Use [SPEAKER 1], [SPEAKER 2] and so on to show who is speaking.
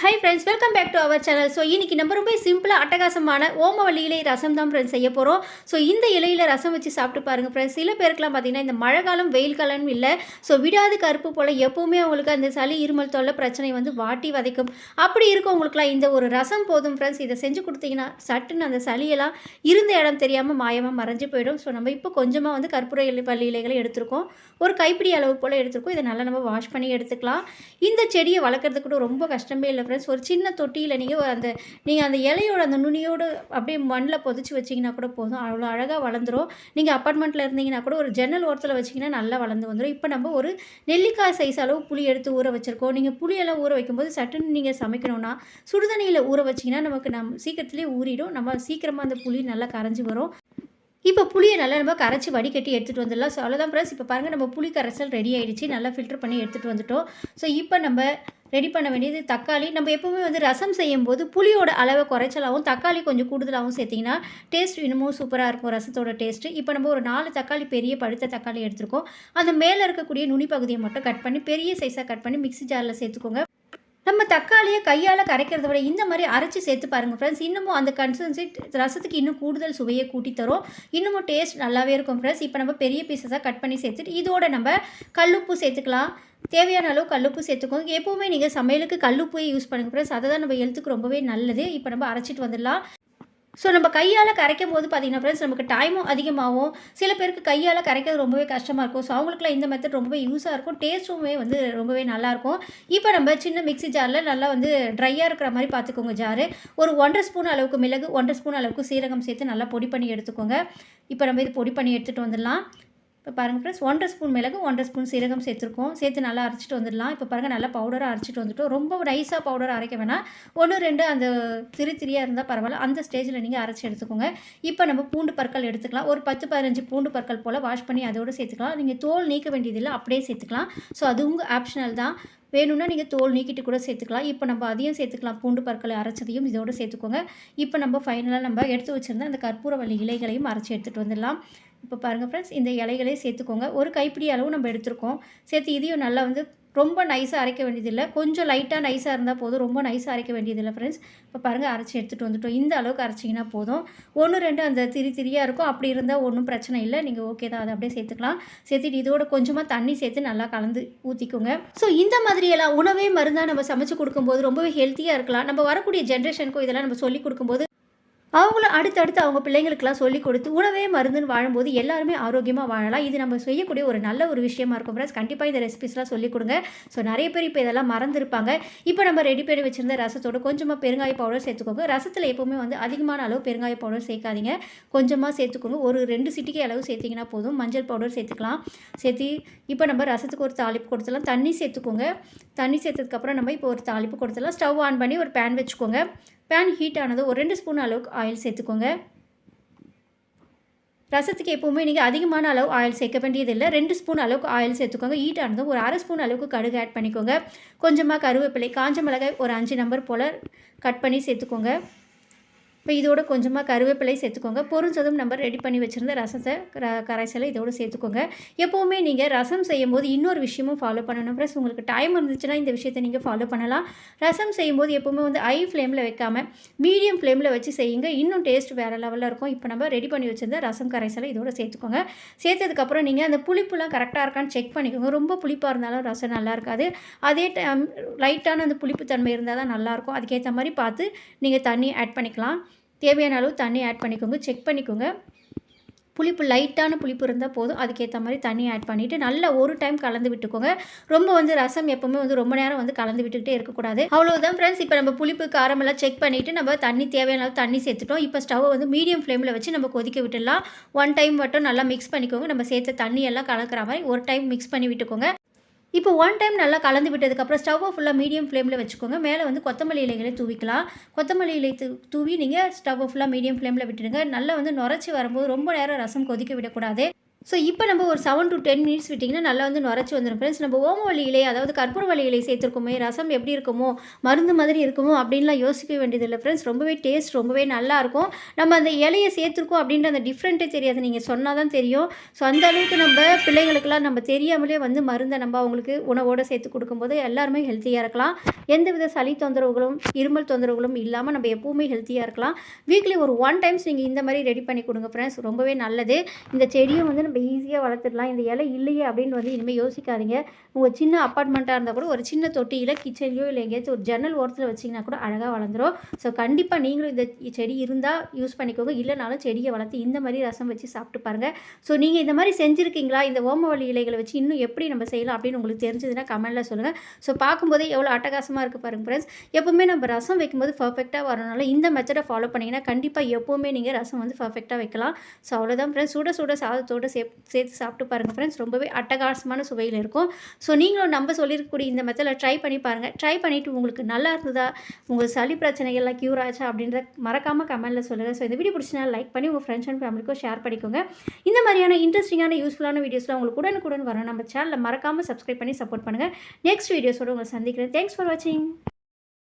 [SPEAKER 1] Hi friends welcome back to our channel so இன்றைக்கி நம்ம ரொம்ப சிம்பிளாக அட்டகாசமான ஓமவள்ளி இலை ரசம் தான் ஃப்ரெண்ட்ஸ் செய்ய போகிறோம் ஸோ இந்த இலையில் ரசம் வச்சு சாப்பிட்டு பாருங்கள் ஃப்ரெண்ட்ஸ் சில பேருக்குலாம் பார்த்தீங்கன்னா இந்த மழை காலம் வெயில் காலம்னு இல்லை. ஸோ விடாது கருப்பு போல் எப்போவுமே அவங்களுக்கு அந்த சளி இருமல் தொல்லை பிரச்சனை வந்து வாட்டி வதைக்கும். அப்படி இருக்கவங்களுக்குலாம் இந்த ஒரு ரசம் போதும் ஃப்ரெண்ட்ஸ் இதை செஞ்சு கொடுத்தீங்கன்னா சட்டுன்னு அந்த சளியெல்லாம் இருந்த இடம் தெரியாமல் மாயமாக மறைஞ்சு போயிடும். ஸோ நம்ம இப்போ கொஞ்சமாக வந்து கற்பூர இலை பள்ளி இலைகளை எடுத்திருக்கோம். ஒரு கைப்பிடி அளவு போல் எடுத்திருக்கோம். இதை நல்லா நம்ம வாஷ் பண்ணி எடுத்துக்கலாம். இந்த செடியை வளர்க்குறது கூட ரொம்ப கஷ்டமே இல்லை ஃப்ரெண்ட்ஸ் ஒரு சின்ன தொட்டியில் நீங்கள் அந்த நீங்கள் அந்த இலையோட அந்த நுனியோடு அப்படியே மண்ணில் பொதிச்சு வச்சிங்கன்னா கூட போதும். அவ்வளோ அழகாக வளர்ந்துரும். நீங்கள் அப்பார்ட்மெண்ட்டில் இருந்தீங்கன்னா கூட ஒரு ஜன்னல் ஓரத்தில் வச்சிங்கன்னா நல்லா வளர்ந்து வந்துடும் இப்போ நம்ம ஒரு நெல்லிக்காய் சைஸ் அளவு புளி எடுத்து ஊற வச்சுருக்கோம். நீங்கள் புளியெல்லாம் ஊற வைக்கும்போது சட்டுன்னு நீங்கள் சமைக்கணும்னா சுடுதண்ணியில் ஊற வச்சிங்கன்னா நமக்கு நம் சீக்கிரத்துலேயே ஊறிடும். நம்ம சீக்கிரமாக அந்த புளி நல்லா கரைஞ்சி வரும். இப்போ புளியை நல்லா நம்ம கரைச்சி வடிகட்டி எடுத்துகிட்டு வந்துடலாம். ஸோ அவ்வளோதான் ப்ளஸ் இப்போ பாருங்கள் நம்ம புளி கரைசல் ரெடி ஆகிடுச்சு நல்லா ஃபில்டர் பண்ணி எடுத்துகிட்டு வந்துட்டோம். ஸோ இப்போ நம்ம ரெடி பண்ண வேண்டியது தக்காளி. நம்ம எப்போவுமே வந்து ரசம் செய்யும்போது புளியோட அளவை குறைச்சலாகவும் தக்காளி கொஞ்சம் கூடுதலாகவும் சேர்த்திங்கன்னா டேஸ்ட் இன்னமும் சூப்பராக இருக்கும் ரசத்தோட டேஸ்ட்டு இப்போ நம்ம ஒரு நாலு தக்காளி பெரிய பழுத்த தக்காளி எடுத்துருக்கோம். அந்த மேலே இருக்கக்கூடிய நுனி பகுதியை மட்டும் கட் பண்ணி பெரிய சைஸாக கட் பண்ணி மிக்ஸி ஜாரில் சேர்த்துக்கோங்க. நம்ம தக்காளியை கையால் கரைக்கிறத விட இந்த மாதிரி அரைச்சி சேர்த்து பாருங்கள் ஃப்ரெண்ட்ஸ் இன்னமும் அந்த கன்சிஸ்டன்சி ரசத்துக்கு இன்னும் கூடுதல் சுவையை கூட்டி தரும். இன்னமும் டேஸ்ட் நல்லாவே இருக்கும் ஃப்ரெண்ட்ஸ் இப்போ நம்ம பெரிய பீசஸாக கட் பண்ணி சேர்த்துட்டு இதோட நம்ம கல்லுப்பு சேர்த்துக்கலாம். தேவையான அளவு கல்லுப்பு சேர்த்துக்கோங்க. எப்போவுமே நீங்கள் சமையலுக்கு கல்லுப்பே யூஸ் பண்ணுங்க ஃப்ரெண்ட்ஸ் அதை தான் நம்ம ஹெல்த்துக்கு ரொம்பவே நல்லது. இப்போ நம்ம அரைச்சிட்டு வந்துடலாம். ஸோ நம்ம கையால் கரைக்கும் போது பார்த்தீங்கன்னா ஃப்ரெண்ட்ஸ் நமக்கு டைமும் அதிகமாகும். சில பேருக்கு கையால் கரைக்கிறது ரொம்பவே கஷ்டமாக இருக்கும். ஸோ அவங்களுக்குலாம் இந்த மெத்தட் ரொம்பவே யூஸாக இருக்கும். டேஸ்ட்டுமே வந்து ரொம்பவே நல்லாயிருக்கும் இப்போ நம்ம சின்ன மிக்ஸி ஜாரில் நல்லா வந்து ட்ரையாக இருக்கிற மாதிரி பார்த்துக்கோங்க ஜாரு ஒரு ஒன்றரை ஸ்பூன் அளவுக்கு மிளகு ஒன்றரை ஸ்பூன் அளவுக்கு சீரகம் சேர்த்து நல்லா பொடி பண்ணி எடுத்துக்கோங்க. இப்போ நம்ம இது பொடி பண்ணி எடுத்துகிட்டு வந்துடலாம். இப்போ பாருங்கள் ஃப்ரெண்ட்ஸ் ஒன்றரை ஸ்பூன் மிளகு ஒன்றரை ஸ்பூன் சீரகம் சேர்த்துருக்கோம். சேர்த்து நல்லா அரைச்சிட்டு வந்துடலாம். இப்போ பாருங்கள் நல்லா பவுடராக அரைச்சிட்டு வந்துட்டோம். ரொம்ப நைஸாக பவுடர் அரைக்க வேணாம். ஒன்று ரெண்டு அந்த திரு திரியாக இருந்தால் பரவாயில்ல. அந்த ஸ்டேஜில் நீங்கள் அரைச்சி எடுத்துக்கோங்க. இப்போ நம்ம பூண்டு பற்கள் எடுத்துக்கலாம். ஒரு பத்து பதினஞ்சு பூண்டு பற்கள் போல் வாஷ் பண்ணி அதோடு சேர்த்துக்கலாம். நீங்கள் தோல் நீக்க வேண்டியதில்லை அப்படியே சேர்த்துக்கலாம். ஸோ அது உங்கள் ஆப்ஷனல் தான். வேணும்னா நீங்கள் தோல் நீக்கிட்டு கூட சேர்த்துக்கலாம். இப்போ நம்ம அதையும் சேர்த்துக்கலாம். பூண்டு பற்களை அரைச்சதையும் இதோடு சேர்த்துக்கோங்க. இப்போ நம்ம ஃபைனலாக நம்ம எடுத்து வச்சுருந்த அந்த கற்பூரவள்ளி இலைகளையும் அரைச்சி எடுத்துகிட்டு வந்துடலாம். இப்போ பாருங்கள் ஃப்ரெண்ட்ஸ் இந்த இலைகளே சேர்த்துக்கோங்க. ஒரு கைப்பிடி அளவு நம்ம எடுத்துருக்கோம். சேர்த்து இதையும் நல்லா வந்து ரொம்ப நைஸாக அரைக்க வேண்டியதில்லை. கொஞ்சம் லைட்டாக நைஸாக இருந்தால் போதும். ரொம்ப நைஸாக அரைக்க வேண்டியதில்லை ஃப்ரெண்ட்ஸ் இப்போ பாருங்கள் அரைச்சி எடுத்துகிட்டு வந்துட்டோம். இந்த அளவுக்கு அரைச்சிங்கன்னா போதும். ஒன்று ரெண்டு அந்த திரி திரியாக இருக்கும். அப்படி இருந்தால் ஒன்றும் பிரச்சனை இல்லை. நீங்கள் ஓகே தான். அதை அப்படியே சேர்த்துக்கலாம். சேர்த்துட்டு இதோட கொஞ்சமாக தண்ணி சேர்த்து நல்லா கலந்து ஊற்றிக்கோங்க ஸோ இந்த மாதிரியெல்லாம் உணவே மருந்தாக நம்ம சமைச்சு கொடுக்கும்போது ரொம்பவே ஹெல்த்தியாக இருக்கலாம். நம்ம வரக்கூடிய ஜென்ரேஷனுக்கும் இதெல்லாம் நம்ம சொல்லி கொடுக்கும்போது அவங்களும் அடுத்தடுத்து அவங்க பிள்ளைங்களுக்கெல்லாம் சொல்லி கொடுத்து உணவே மருந்துன்னு வாழும்போது எல்லாருமே ஆரோக்கியமாக வாழலாம். இது நம்ம செய்யக்கூடிய ஒரு நல்ல ஒரு விஷயமா இருக்கும் ஃப்ரெண்ட்ஸ் கண்டிப்பாக இந்த ரெசிபிஸ்லாம் சொல்லிக் கொடுங்க. ஸோ நிறைய பேர் இப்போ இதெல்லாம் மறந்துருப்பாங்க. இப்போ நம்ம ரெடி பண்ணி வச்சுருந்த ரசத்தோட கொஞ்சமாக பெருங்காய பவுடர் சேர்த்துக்கோங்க. ரசத்தில் எப்போவுமே வந்து அதிகமான அளவு பெருங்காய பவுடர் சேர்க்காதீங்க. கொஞ்சமாக சேர்த்துக்கோங்க. ஒரு ரெண்டு சிட்டிகை அளவு சேர்த்திங்கன்னா போதும். மஞ்சள் பவுடர் சேர்த்துக்கலாம். சேர்த்து இப்போ நம்ம ரசத்துக்கு ஒரு தாளிப்பு கொடுத்துலாம் தண்ணி சேர்த்துக்கோங்க. தண்ணி சேர்த்ததுக்கப்புறம் நம்ம இப்போ ஒரு தாளிப்பு கொடுத்துலாம் ஸ்டவ் ஆன் பண்ணி ஒரு பேன் வச்சுக்கோங்க. பேன் ஹீட் ஆனது ஒரு ரெண்டு ஸ்பூன் அளவுக்கு ஆயில் சேர்த்துக்கோங்க. ரசத்துக்கு எப்போவுமே நீங்கள் அதிகமான அளவு ஆயில் சேர்க்க வேண்டியதில்லை. ரெண்டு ஸ்பூன் அளவுக்கு ஆயில் சேர்த்துக்கோங்க. ஹீட் ஆனதும் ஒரு அரை ஸ்பூன் அளவுக்கு கடுகு ஆட் பண்ணிக்கோங்க. கொஞ்சமாக கருவேப்பிலை காஞ்ச மிளகாய் ஒரு அஞ்சு நம்பர் போல் கட் பண்ணி சேர்த்துக்கோங்க. இப்போ இதோட கொஞ்சமாக கருவேப்பிலை சேர்த்துக்கோங்க. பொரிஞ்சதும் நம்ம ரெடி பண்ணி வச்சுருந்த ரசத்தை கரைசலை இதோடு சேர்த்துக்கோங்க. எப்போவுமே நீங்கள் ரசம் செய்யும்போது இன்னொரு விஷயமும் ஃபாலோ பண்ணணும். ப்ளஸ் உங்களுக்கு டைம் இருந்துச்சுன்னா இந்த விஷயத்தை நீங்கள் ஃபாலோ பண்ணலாம். ரசம் செய்யும்போது எப்போவுமே வந்து ஐ ஃப்ளேமில் வைக்காமல் மீடியம் ஃப்ளேமில் வச்சு செய்யுங்க. இன்னும் டேஸ்ட் வேறு லெவலில் இருக்கும். இப்போ நம்ம ரெடி பண்ணி வச்சுருந்த ரசம் கரைசலை இதோட சேர்த்துக்கோங்க. சேர்த்ததுக்கப்புறம் நீங்கள் அந்த புளிப்புலாம் கரெக்டாக இருக்கான்னு செக் பண்ணிக்கோங்க. ரொம்ப புளிப்பாக இருந்தாலும் ரசம் நல்லா இருக்காது. அதே டைம் லைட்டான அந்த புளிப்பு தன்மை இருந்தால் தான் நல்லாயிருக்கும் அதுக்கேற்ற மாதிரி பார்த்து நீங்கள் தண்ணி ஆட் பண்ணிக்கலாம். தேவையான அளவு தண்ணி ஆட் பண்ணிக்கோங்க. செக் பண்ணிக்கோங்க. புளிப்பு லைட்டான புளிப்பு இருந்தால் போதும். அதுக்கேற்ற மாதிரி தண்ணி ஆட் பண்ணிவிட்டு நல்லா ஒரு டைம் கலந்து விட்டுக்கோங்க. ரொம்ப வந்து ரசம் எப்போவுமே வந்து ரொம்ப நேரம் வந்து கலந்து விட்டுக்கிட்டே இருக்கக்கூடாது. அவ்வளோதான் ஃப்ரெண்ட்ஸ் இப்போ நம்ம புளிப்பு காரமெல்லாம் செக் பண்ணிவிட்டு நம்ம தண்ணி தேவையான அளவு தண்ணி சேர்த்துட்டோம். இப்போ ஸ்டவ்வை வந்து மீடியம் ஃப்ளேமில் வச்சு நம்ம கொதிக்க விட்டுடலாம். ஒன் டைம் மட்டும் நல்லா மிக்ஸ் பண்ணிக்கோங்க. நம்ம சேர்த்த தண்ணி எல்லாம் கலக்கிற மாதிரி ஒரு டைம் மிக்ஸ் பண்ணி விட்டுக்கோங்க. இப்போ ஒன் டைம் நல்லா கலந்து விட்டதுக்கப்புறம் ஸ்டவ்வை ஃபுல்லாக மீடியம் ஃப்ளேமில் வச்சுக்கோங்க. மேலே வந்து கொத்தமல்லி இலைகளை தூவிக்கலாம். கொத்தமல்லி இலை தூ தூவி நீங்கள் ஸ்டவ்வை ஃபுல்லாக மீடியம் ஃப்ளேமில் விட்டுடுங்க. நல்லா வந்து நுரைச்சி வரும்போது ரொம்ப நேரம் ரசம் கொதிக்க விடக்கூடாது. ஸோ இப்போ நம்ம ஒரு செவன் டு டென் மினிட்ஸ் விட்டிங்கன்னா நல்லா வந்து நுரைச்சி வந்துடும் ஃப்ரெண்ட்ஸ் நம்ம ஓமவல்லி இலை அதாவது கற்பூரவள்ளி இலை சேர்த்துருக்கோமே ரசம் எப்படி இருக்குமோ மருந்து மாதிரி இருக்குமோ அப்படின்லாம் யோசிக்க வேண்டியதில்லை. ஃப்ரெண்ட்ஸ் ரொம்பவே டேஸ்ட் ரொம்பவே நல்லாயிருக்கும் நம்ம அந்த இலையை சேர்த்துருக்கோம் அப்படின்ற அந்த டிஃப்ரெண்ட்டே தெரியாது. நீங்கள் சொன்னால் தான் தெரியும். ஸோ அந்த அளவுக்கு நம்ம பிள்ளைங்களுக்கெல்லாம் நம்ம தெரியாமலே வந்து மருந்தை நம்ம அவங்களுக்கு உணவோடு சேர்த்து கொடுக்கும்போது எல்லாருமே ஹெல்த்தியாக இருக்கலாம். எந்தவித சளி தொந்தரவுகளும் இருமல் தொந்தரவுகளும் இல்லாமல் நம்ம எப்பவுமே ஹெல்த்தியாக இருக்கலாம். வீக்லி ஒரு ஒன் டைம்ஸ் நீங்கள் இந்த மாதிரி ரெடி பண்ணி கொடுங்க ஃப்ரெண்ட்ஸ் ரொம்பவே நல்லது. இந்த செடியும் வந்து நம்ம ஈஸியாக வளர்த்துடலாம். இந்த இலை இல்லையே அப்படின்னு வந்து இனிமேல் யோசிக்காதீங்க. உங்கள் சின்ன அப்பார்ட்மெண்ட்டாக இருந்தால் கூட ஒரு சின்ன தொட்டியில் கிச்சன்லையோ இல்லை எங்கேயாச்சும் ஒரு ஜன்னல் ஓரத்தில் வச்சிங்கன்னா கூட அழகாக வளர்ந்துரும். ஸோ கண்டிப்பாக நீங்களும் இந்த செடி இருந்தால் யூஸ் பண்ணிக்கோங்க. இல்லைனாலும் செடியை வளர்த்து இந்த மாதிரி ரசம் வச்சு சாப்பிட்டு பாருங்கள் ஸோ நீங்கள் இந்த மாதிரி செஞ்சுருக்கீங்களா? இந்த ஓமவல்லி இலைகளை வச்சு இன்னும் எப்படி நம்ம செய்யலாம் அப்படின்னு உங்களுக்கு தெரிஞ்சதுன்னா கமெண்ட்டில் சொல்லுங்கள் ஸோ பார்க்கும்போதே எவ்வளோ அட்டகாசமாக இருக்குது பாருங்கள் ஃப்ரெண்ட்ஸ் எப்போவுமே நம்ம ரசம் வைக்கும்போது பர்ஃபெக்டாக வரனால இந்த மெத்தடை ஃபாலோ பண்ணிங்கன்னா கண்டிப்பாக எப்போவுமே நீங்கள் ரசம் வந்து பர்ஃபெக்டாக வைக்கலாம். ஸோ அவ்வளோதான் ஃப்ரெண்ட்ஸ் சுட சுட சாதத்தோடு சே சேர்த்து சாப்பிட்டு பாருங்கள் ஃப்ரெண்ட்ஸ் ரொம்பவே அட்டகாசமான சுவையில் இருக்கும். ஸோ நீங்களும் நம்ம சொல்லியிருக்கக்கூடிய இந்த மெத்தடில் ட்ரை பண்ணி பாருங்கள் ட்ரை பண்ணிவிட்டு உங்களுக்கு நல்லா இருந்ததா உங்கள் சளி பிரச்சனைகள்லாம் க்யூர் ஆச்சா அப்படின்ற மறக்காமல் கமெண்ட்டில் சொல்லுங்கள் ஸோ இந்த வீடியோ பிடிச்சினா லைக் பண்ணி உங்கள் ஃப்ரெண்ட்ஸ் அண்ட் ஃபேமிலிக்கும் ஷேர் பண்ணிக்கோங்க. இந்த மாதிரியான இன்ட்ரெஸ்டிங்கான யூஸ்ஃபுல்லான வீடியோஸ்லாம் உங்களுக்கு உடனுக்குடன் வரும். நம்ம சேனலில் மறக்காமல் சப்ஸ்கிரைப் பண்ணி சப்போர்ட் பண்ணுங்கள் நெக்ஸ்ட் வீடியோஸோடு உங்களை சந்திக்கிறேன். தேங்க்ஸ் ஃபார் வாட்சிங்